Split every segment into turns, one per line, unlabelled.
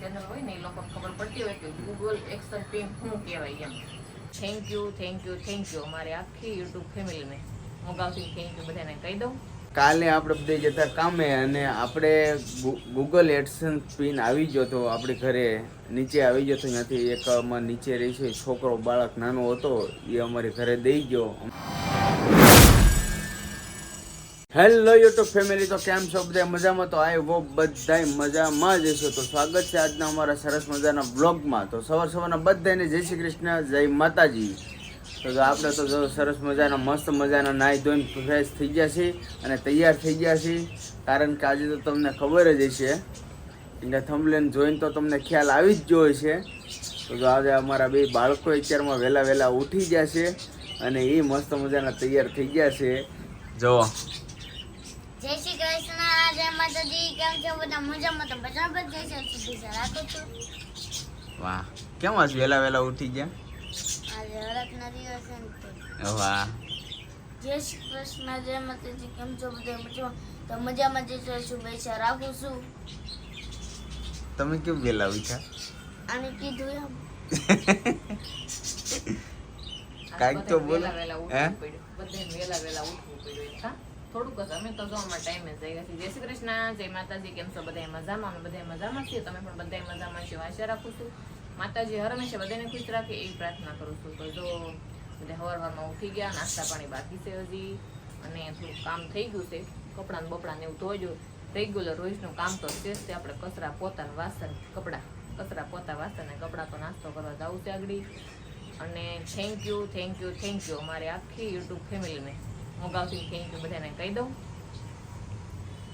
Channel હોય ને, એ લોકોને ખબર પડતી હોય કે ગૂગલ એક્શન પિન શું કહેવાય એમ. Thank you thank you thank you અમારી આખી યુટ્યુબ ફેમિલીને હું ગાવથી થેન્ક યુ બધાને કહી દઉં.
કાલે આપણે બધે જતા કામે અને આપણે ગૂગલ એડસન્સ પિન આવી ગયો તો આપણે ઘરે નીચે આવી ગયો તો ત્યાંથી એક અમારે નીચે રહી છે છોકરો, બાળક, નાનો હતો, એ અમારી ઘરે દઈ ગયો. હેલો યુટ્યુબ ફેમિલી તો કેમ છો? બધા મજામાં? તો આઈ વો બધાય મજામાં જ હશો. તો સ્વાગત છે આજના અમારા સરસ મજાના બ્લોગમાં તો સવાર સવારના બધાને જય શ્રી કૃષ્ણ, જય માતાજી. તો આપણે તો સરસ મજાના, મસ્ત મજાના નાહી ધોઈને ફ્રેશ થઈ ગયા છીએ અને તૈયાર થઈ ગયા છીએ. કારણ કે આજે તો તમને ખબર જ હશે. એટલે થંભલેન જોઈને તો તમને ખ્યાલ આવી જ ગયો હશે. તો જો આજે અમારા બે બાળકો અત્યારમાં વહેલા વહેલા ઉઠી ગયા છે અને એ મસ્ત મજાના તૈયાર થઈ ગયા છે. જો
જય શ્રી કૃષ્ણ. જય માતાજી કેમ છો? બધા મજામાં તો બરાબર જય શ્રી કૃષ્ણ. રાખો છો
વાહ. કેમ આજ વેલા વેલા ઉઠી ગયા?
આજે હરકના નથી છે ને
વાહ.
જય શ્રી કૃષ્ણ. જય માતાજી કેમ છો? બધા મજામાં. તો મજામાં જય શ્રી શુભેચ્છા રાખું છું?
તમે કેમ વેલા ઉઠ્યા?
આને કીધું એમ.
કાંઈક તો બોલો. હે?
ઉઠવું વેલા વહેલા ઉઠવું પડ્યું. થોડુંક જ. અમે તો જો અમારા ટાઈમે જ ગયા જય શ્રી કૃષ્ણ, જય માતાજી, કેમ છો? બધા મજામાં? અમે બધા મજામાં છીએ. તમે પણ બધા મજામાં છીએ આશા રાખું છું માતાજી હર હંમેશા બધાને ખુશ રાખે એવી પ્રાર્થના કરું છું. તો જો બધા હવાર હવારમાં ઉઠી ગયા, નાસ્તા પાણી બાકી છે હજી અને થોડુંક કામ થઈ ગયું છે. કપડાં બપડાને એવું એવું ધોજો રેગ્યુલર રોજનું કામ તો છે તે. આપણે કચરા પોતાના વાસણ, કપડાં, કચરા પોતા, વાસણ અને કપડાં તો નાસ્તો કરવા જવું છે આગળ. અને thank you thank you thank you અમારી આખી યુટ્યુબ ફેમિલીને હું ગાવથી થેન્ક યુ બધાને કહી દઉં.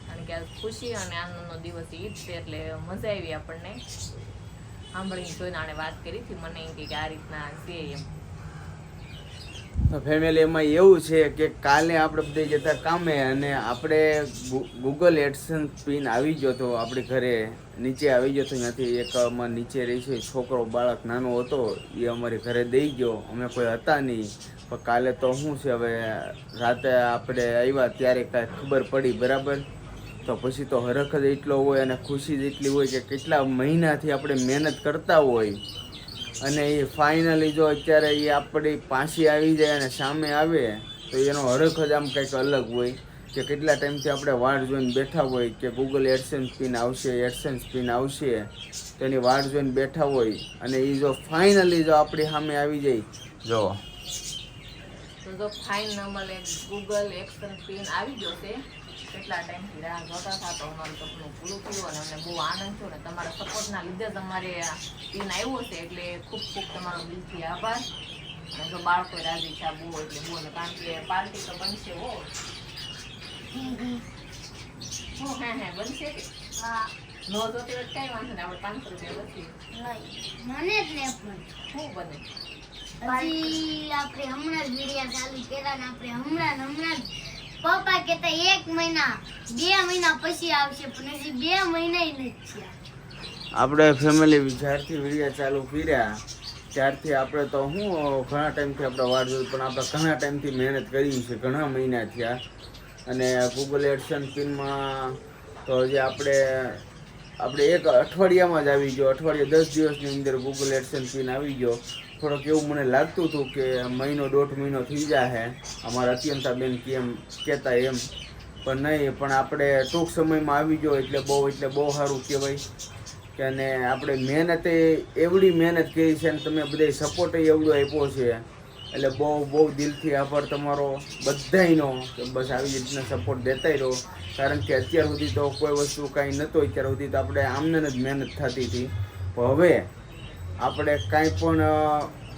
કારણ કે ખુશી અને આનંદનો દિવસ ઈદ છે, એટલે મજા આવી આપણને. સાંભળીને જોઈને આણે વાત કરી હતી, મને એમ કે આ રીતના છે એમ.
ફેમિલી એમાં એવું છે કે કાલે આપણે બધે જતા કામે અને આપણે ગૂગલ એડસન્સ પિન આવી ગયો તો આપણે ઘરે નીચે આવી ગયો તો ત્યાંથી એક અમારે નીચે રહી છે, છોકરો, બાળક, નાનો હતો, એ અમારે ઘરે દઈ ગયો. અમે કોઈ હતા નહીં. પણ કાલે તો શું છે, હવે રાતે આપણે આવ્યા ત્યારે કાંઈ ખબર પડી, બરાબર? તો પછી તો હરખ જ એટલો હોય અને ખુશી જ એટલી હોય કે કેટલા મહિનાથી આપણે મહેનત કરતા હોય. અને એ ફાઇનલી જો અત્યારે એ આપણી પાછી આવી જાય અને સામે આવે, તો એનો હરખ જ આમ કંઈક અલગ હોય. કે કેટલા ટાઈમથી આપણે વાટ જોઈને બેઠા હોય કે ગૂગલ એડસન્સ પિન આવશે એડસન્સ પિન આવશે, તેની વાટ જોઈને બેઠા હોય. અને એ જો ફાઇનલી જો આપણી સામે આવી જાય, જો
તો જો ફાઇન નંબર એક ગૂગલ એક્શન પિન આવી ગયો છે કેટલા ટાઈમથી રાહ જોતા હતા તો અમારું સપનું પૂરું થયું અને અમને બહુ આનંદ થયો ને તમારા સપોર્ટના લીધે જ અમારે આ પિન આવ્યો છે એટલે ખૂબ ખૂબ તમારો દિલથી આભાર. અને જો બાળકો રાજી છે બહુ એટલે બહુ ને કારણ કે પાર્ટી તો બનશે હો. હું હે હે બનશે કે?
હા.
નો જોતી કાંઈ વાંધો નહીં આપણે પાંચસો રૂપિયા
બચીએ મને જ નહીં
શું બને?
જ પપ્પા કહેતા એક મહિના, બે મહિના પછી આવશે, પણ હજી બે મહિના નથી થયા.
આપણે ફેમિલી જ્યારથી વીડિયો ચાલુ કર્યા, ત્યારથી આપણે તો હું, ઘણા ટાઈમથી આપણે વાટ જોઈ, પણ આપણે ઘણા ટાઈમથી મહેનત કરી છે, ઘણા મહિના થયા. અને ગૂગલ એડસન પિનમાં તો હજી આપણે આપણે એક અઠવાડિયામાં જ આવી ગયો, અઠવાડિયા દસ દિવસની અંદર ગૂગલ એડસન પિન આવી ગયો. થોડોક એવું મને લાગતું હતું કે મહિનો દોઢ મહિનો થઈ જાય અમારા અત્યંતાબેન કેમ કહેતા એમ. પણ નહીં, પણ આપણે ટૂંક સમયમાં આવી ગયો એટલે બહુ એટલે બહુ સારું કહેવાય. કે અને આપણે મહેનતે, એવડી મહેનત કરી છે અને તમે બધા સપોર્ટ એવડો આપ્યો છે. એટલે બહુ બહુ દિલથી આભાર તમારો બધાયનો, કે બસ આવી રીતના સપોર્ટ દેતાય રહો. કારણ કે અત્યાર સુધી તો કોઈ વસ્તુ કાંઈ નહોતો, અત્યાર સુધી તો આપણે આમને જ મહેનત થતી હતી. હવે આપણે કાંઈ પણ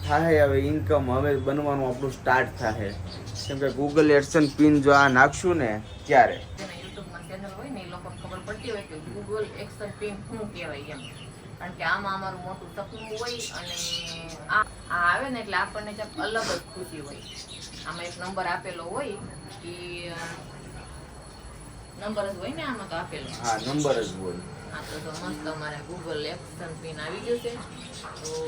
થાય હવે ઇન્કમ હવે બનવાનું આપણું સ્ટાર્ટ થાય કેમ કે ગૂગલ એડસન પિન જો આ નાખશું ને ત્યારે.
હોય ને એ લોકોને ખબર પડતી હોય કે ગૂગલ એક્સન પિન શું કહેવાય એમ. કારણ કે આમાં અમારું મોટું સપનું હોય અને આ આવે ને એટલે આપણને કંઈક અલગ જ ખુશી હોય. આમાં એક નંબર આપેલો હોય એ નંબર જ હોય ને આમાં તો આપેલો.
હા નંબર જ હોય.
આ તો મસ્ત અમારે ગૂગલ એક્શન પિન આવી ગયું છે.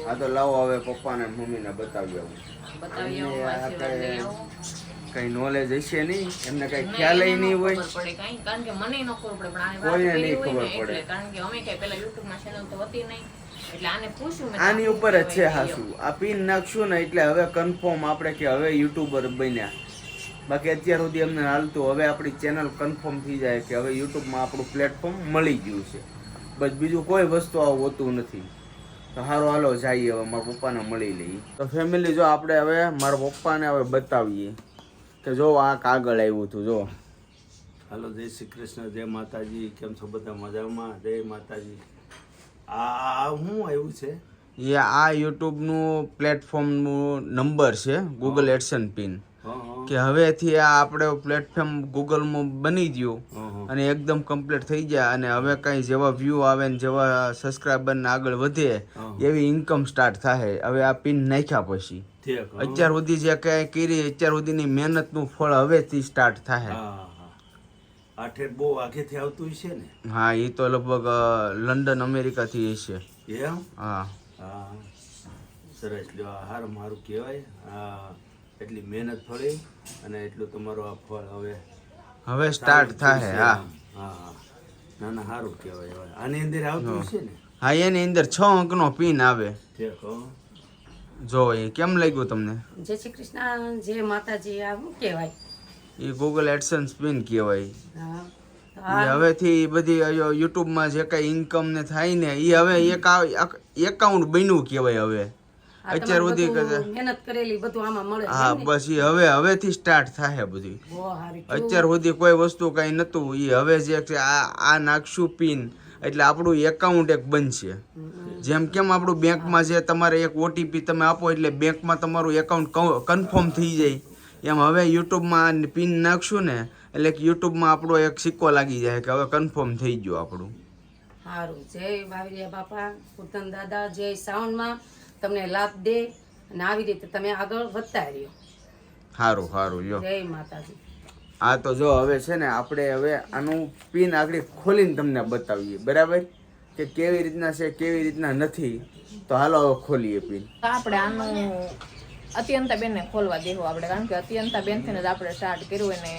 આ તો લાવો હવે પપ્પાને મમ્મીને બતાવી આવું.
બતાવી આવો આશીર્વાદ લઈ
કઈ- કઈ નોલેજ હશે નહીં એમને કઈ ખ્યાલ નહીં હોય.
પડે કાંઈ. કારણ કે મને ન ખબર પડે પણ
કોઈને નહીં ખબર પડે.
કારણ કે અમે કઈ પેલા YouTube માં ચેનલ તો હતી નહીં. એટલે આને પૂછ્યું મેં
આની ઉપર જ છે હાસુ. આ પિન નાખશું ને એટલે હવે કન્ફર્મ આપણે કે હવે યુટ્યુબર બન્યા. બાકી અત્યાર સુધી અમને હાલતું હવે આપણી ચેનલ કન્ફર્મ થઈ જાય કે હવે યુટ્યુબમાં આપણું પ્લેટફોર્મ મળી ગયું છે. બસ બીજું કોઈ વસ્તુ આવું હોતું નથી. તો સારું હાલો જઈએ હવે મારા પપ્પાને મળી લઈએ. તો ફેમિલી જો આપણે હવે મારા પપ્પાને હવે બતાવીએ કે જો આ કાગળ આવ્યું હતું જો.
હાલો જય શ્રી કૃષ્ણ જય માતાજી. કેમ છો બધા મજામાં? જય માતાજી. આ હું શું આવ્યું છે?
એ આ યુટ્યુબનું પ્લેટફોર્મનું નંબર છે ગૂગલ એડસન પિન. કે હવેથી આ આપણે પ્લેટફોર્મ ગૂગલમાં બની ગયું.
હં, હં.
અને એકદમ કમ્પ્લીટ થઈ જાય અને હવે કાંઈ જેવા વ્યૂ આવે ને જેવા સબસ્ક્રાઈબર ને આગળ વધે એવી ઇન્કમ સ્ટાર્ટ થાય હવે આ પિન નાખ્યા પછી. અત્યાર સુધી જે કઈ કરી અત્યાર સુધીની મહેનતનું ફળ હવેથી સ્ટાર્ટ થાય
હા હા. આ ઠેર બહુ આગેથી આવતું છે ને?
હા એ તો લગભગ લંડન અમેરિકાથી હશે.
એમ?
હા.
હા સરસ. લ્યો આ મારું કહેવાય. આ એટલી મહેનત ફળી અને એટલું તમારો આ ફળ હવે
હવે સ્ટાર્ટ થાય હા.
હા ના ના સારું કહેવાય હવે. આની અંદર આવતું છે ને?
હા એની અંદર છ અંકનો પિન આવે. જો એ કેમ લાગ્યું તમને?
જય શ્રી કૃષ્ણ જય માતાજી આ શું કહેવાય?
એ ગૂગલ એડસન્સ પિન કહેવાય. હવેથી બધી યુટ્યુબમાં જે કાંઈ ઇન્કમ ને થાય ને એ હવે એક એકાઉન્ટ બન્યું કહેવાય હવે. અત્યાર સુધી
મહેનત કરેલી બધું આમાં મળે.
હા? બસ એ હવે હવેથી સ્ટાર્ટ થાય બધું અત્યાર સુધી કોઈ વસ્તુ કઈ નતું એ હવે જે છે આ આ નાખશું પિન એટલે આપણું એકાઉન્ટ એક બનશે. જેમ કેમ આપણું બેંકમાં જે તમારે એક ઓટીપી તમે આપો એટલે બેંકમાં તમારું એકાઉન્ટ કન્ફર્મ થઈ જાય. એમ હવે યુટ્યુબમાં પિન નાખશું ને એટલે યુટ્યુબમાં આપણો એક સિક્કો લાગી જાય કે હવે કન્ફર્મ થઈ ગયું આપણું.
સારું જય બાવરિયા બાપા. કુર્તન દાદા જય સાઉન્ડમાં તમને લાભ દે અને આવી રીતે તમે આગળ વધતા રહ્યો.
સારું સારું જો
જય માતાજી.
આ તો જો હવે છે ને આપણે હવે આનું પિન આગળ ખોલીને તમને બતાવીએ બરાબર? કે કેવી રીતના છે કેવી રીતના નથી તો હાલો હવે ખોલીએ પિન.
તો આપણે આનું અત્યંતા બેનને ખોલવા દેવું આપણે કારણ કે અત્યંતા બેનથી જ આપણે સ્ટાર્ટ કર્યું અને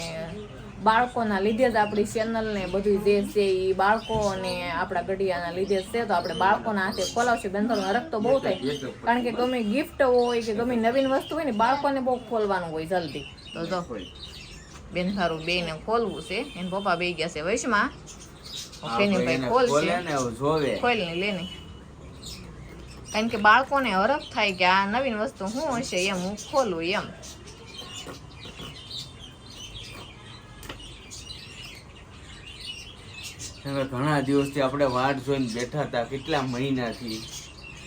બાળકોના લીધે જ આપણી ચેનલ ને બધું જે છે એ બાળકો અને આપણા ઘડિયાના લીધે છે. તો આપણે બાળકોના હાથે ખોલાવશું બેન હરક તો બહુ થાય. કારણ કે ગમે ગિફ્ટ હોય કે ગમે નવીન વસ્તુ હોય ને બાળકોને બહુ ખોલવાનું હોય જલ્દી. તો જો બેન સારું બે ને ખોલવું છે. એને પપ્પા બે ગયા છે વૈશમાં ભાઈ ખોલશે.
ખોલે ને
ખોલ ને લે ને. કારણ કે બાળકોને હરખ થાય કે આ નવીન વસ્તુ શું હશે એમ હું ખોલું એમ.
ઘણા દિવસથી આપણે વાટ જોઈને બેઠા હતા કેટલા મહિનાથી?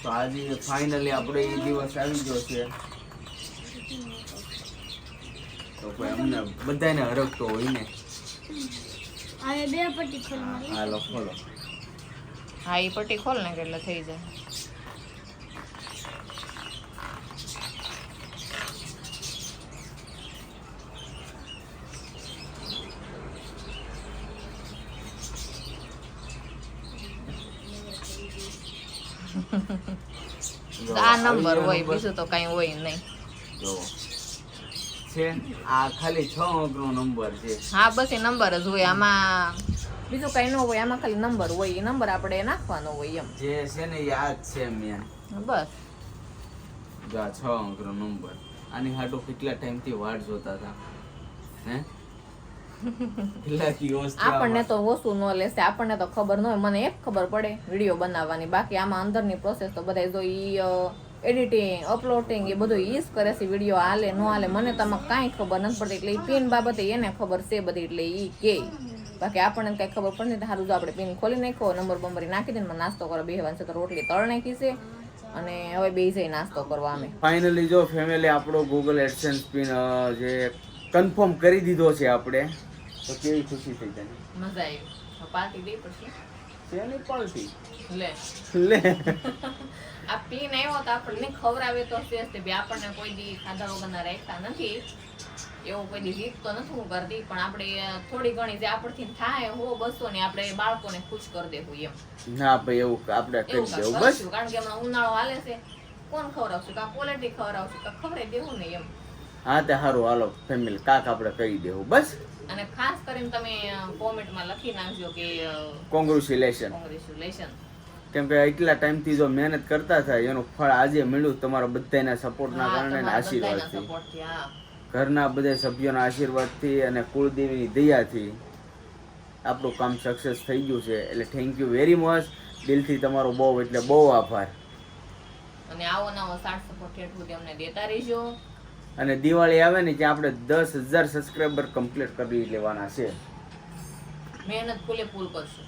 તો આજે ફાઇનલી આપણે એ દિવસ આવી ગયો છે. તો કોઈ અમને બધાને હરકતો હોય ને?
હવે બે પટ્ટી ખોલવાની.
હાલો ખોલો.
હા એ પટ્ટી ખોલ ને એટલે થઈ જાય. આ નંબર હોય બીજું તો કઈ હોય નહીં.
છે આ ખાલી છ અંકનો નંબર છે.
હા બસ એ નંબર જ હોય આમાં બીજું કઈ ન હોય આમાં ખાલી નંબર હોય એ નંબર આપણે નાખવાનો હોય એમ.
જે છે ને યાદ છે મેં
બસ.
જો આ છ અંકનો નંબર. આની હાટો કેટલા ટાઈમથી વાટ જોતા હતા? હે?
આપણને તો વસ્તુ ન લેશે આપણને તો ખબર ન હોય. મને એક ખબર પડે વીડિયો બનાવવાની. બાકી આમાં અંદરની પ્રોસેસ તો બધા જો ઈ એડિટિંગ અપલોડિંગ એ બધું ઈ જ કરે છે વીડિયો હાલે ન હાલે. મને તો આમાં કાંઈ ખબર નથી પડતી. એટલે ઈ પિન બાબતે એને ખબર છે બધી. એટલે ઈ કે. બાકી આપણને કાંઈ ખબર પડે નહીં સારું જો આપણે પિન ખોલી નાખો નંબર બંબરી નાખી દઈને મને નાસ્તો કરો. બેહવાનું છે તો રોટલી તળ નાખી છે. અને હવે બે જઈ નાસ્તો કરવા અમે.
ફાઇનલી જો ફેમિલી આપણો ગૂગલ એડસેન્સ પિન જે કન્ફર્મ કરી દીધો છે આપણે તો કેવી ખુશી થઈ જાય?
મજા આવી. પાર્ટી દે પછી.
શેની પાર્ટી
લે.
લે.
આ પીન આવ્યો તો આપણને ખવડાવે તો જ. તે બી આપણને કોઈ દી ખાધા વગરના રાખતા નથી. એવું કોઈ દી રીત તો નથી હું કરતી પણ આપણે થોડી ઘણી જે આપણથી થાય હો બસો ને આપણે બાળકોને ખુશ કરી દેવું એમ.
ના ભાઈ એવું આપણે કરી દેવું બસ.
કારણ કે હમણાં ઉનાળો હાલે છે. કોણ ખવડાવશું? કા ક્વોલિટી ખવડાવશું? કા ખવડાવી દેવું ને એમ.
હા તે સારું હાલો ફેમિલી કાક આપણે કહી દેવું. બસ.
અને ખાસ કરીને તમે કોમેન્ટમાં લખી નાખજો કે
કોંગ્રેચ્યુલેશન
કોંગ્રેચ્યુલેશન
કેમ કે એટલા ટાઈમથી જો મહેનત કરતા થાય એનું ફળ આજે મળ્યું. તમારા બધાના સપોર્ટના કારણે આશીર્વાદ આશીર્વાદથી. ઘરના બધા સભ્યોના આશીર્વાદથી અને કુળદેવીની દયાથી આપણું કામ સક્સેસ થઈ ગયું છે. એટલે થેન્ક યુ વેરી મચ દિલથી તમારો બહુ એટલે બહુ આભાર.
અને આવો નવો સાઠ સપોર્ટ એટલું અમને દેતા રહેજો
અને દિવાળી આવે ને ત્યાં આપણે દસ હજાર સબસ્ક્રાઈબર કમ્પ્લીટ કરી લેવાના છે.
મહેનત ફૂલે ફૂલ કરશું.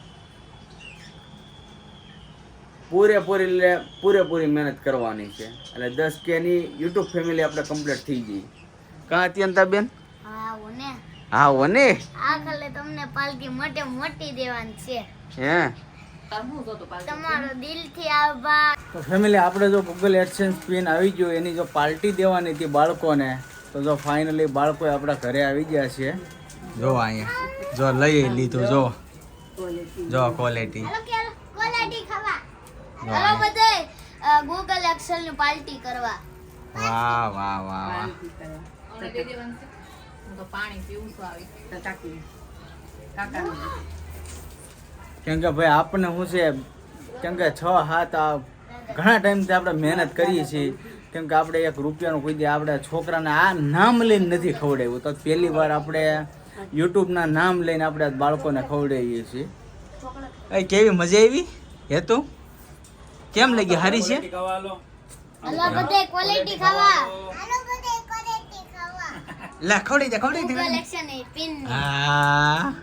પૂરેપૂરી એટલે પૂરેપૂરી મહેનત કરવાની છે. એટલે દસ કે ની યુટ્યુબ ફેમિલી આપણે કમ્પ્લીટ થઈ ગઈ. કાં અત્યંતા બેન?
હા ને.
હા ઓને
આ ખાલે તમને પાલકી મોટે મોટી દેવાની છે.
હે?
તમારો દિલથી આભાર.
તો ફેમિલી આપણે જો ગૂગલ એડસેન્સ પિન આવી ગયો એની જો પાર્ટી દેવાની હતી બાળકોને તો જો ફાઇનલી બાળકો આપણા ઘરે આવી ગયા છે.
જો અહીંયા જો લઈ લીધું જો. જો ક્વોલિટી
હાલો કે હાલો કોલાટી ખાવા. હાલો બધે ગૂગલ એક્સેલની પાર્ટી કરવા.
વાહ વાહ વાહ વાહ.
પાણી પીવું આવી.
તો કાકી
કેમ કે ભાઈ આપણને શું છે કેમ કે છ હાથ આ ઘણા ટાઈમથી આપણે મહેનત કરીએ છીએ. કેમ કે આપણે એક રૂપિયાનું કોઈ દે આપણે છોકરાને આ નામ લઈને નથી ખવડાવ્યું. તો પહેલી વાર આપણે યુટ્યુબના નામ લઈને આપણે બાળકોને ખવડાવીએ છીએ.
એ કેવી મજા આવી? હેતુ કેમ લાગી? હારી છે?
હાલો બધે ક્વોલિટી ખાવા. હાલો બધે ક્વોલિટી ખાવા.
લે ખવડી દે ખવડી દે હા.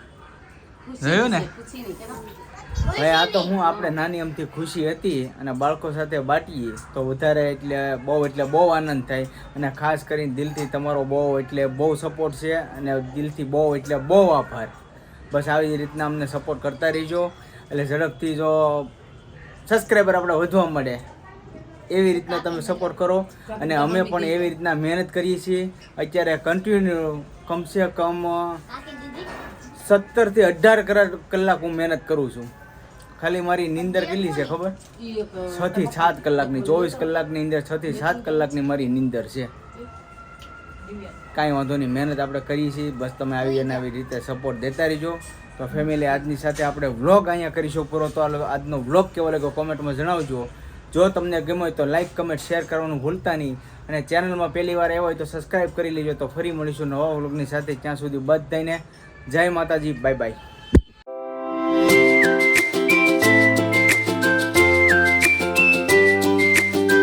જોયું ને?
હવે
ભાઈ આ તો હું આપણે નાની અમથી ખુશી હતી અને બાળકો સાથે બાટીએ તો વધારે એટલે બહુ એટલે બહુ આનંદ થાય. અને ખાસ કરીને દિલથી તમારો બહુ એટલે બહુ સપોર્ટ છે અને દિલથી બહુ એટલે બહુ આભાર. બસ આવી રીતના અમને સપોર્ટ કરતા રહીજો. એટલે ઝડપથી જો સબસ્ક્રાઈબર આપણે વધવા મળે એવી રીતના તમે સપોર્ટ કરો. અને અમે પણ એવી રીતના મહેનત કરીએ છીએ. અત્યારે કન્ટિન્યુ કમસે કમ સત્તરથી અઢાર કલાક હું મહેનત કરું છું. ખાલી મારી નીંદર કેટલી છે ખબર? છ થી સાત કલાકની, ચોવીસ કલાકની અંદર છ થી સાત કલાકની મારી નીંદર છે. કાંઈ વાંધો નહીં, મહેનત આપણે કરીએ છીએ. બસ તમે આવી અને આવી રીતે સપોર્ટ દેતા રહીજો. તો ફેમિલી આજની સાથે આપણે વ્લોગ અહીંયા કરીશું પૂરો. તો આજનો વ્લોગ કેવો લાગ્યો કોમેન્ટમાં જણાવજો. જો તમને ગમે તો લાઈક કમેન્ટ શેર કરવાનું ભૂલતા નહીં. અને ચેનલમાં પહેલી વાર આવ્યો હોય તો સબસ્ક્રાઈબ કરી લેજો. તો ફરી મળીશું નવા વ્લોગની સાથે. ત્યાં સુધી બધાને જય માતાજી બાય બાય.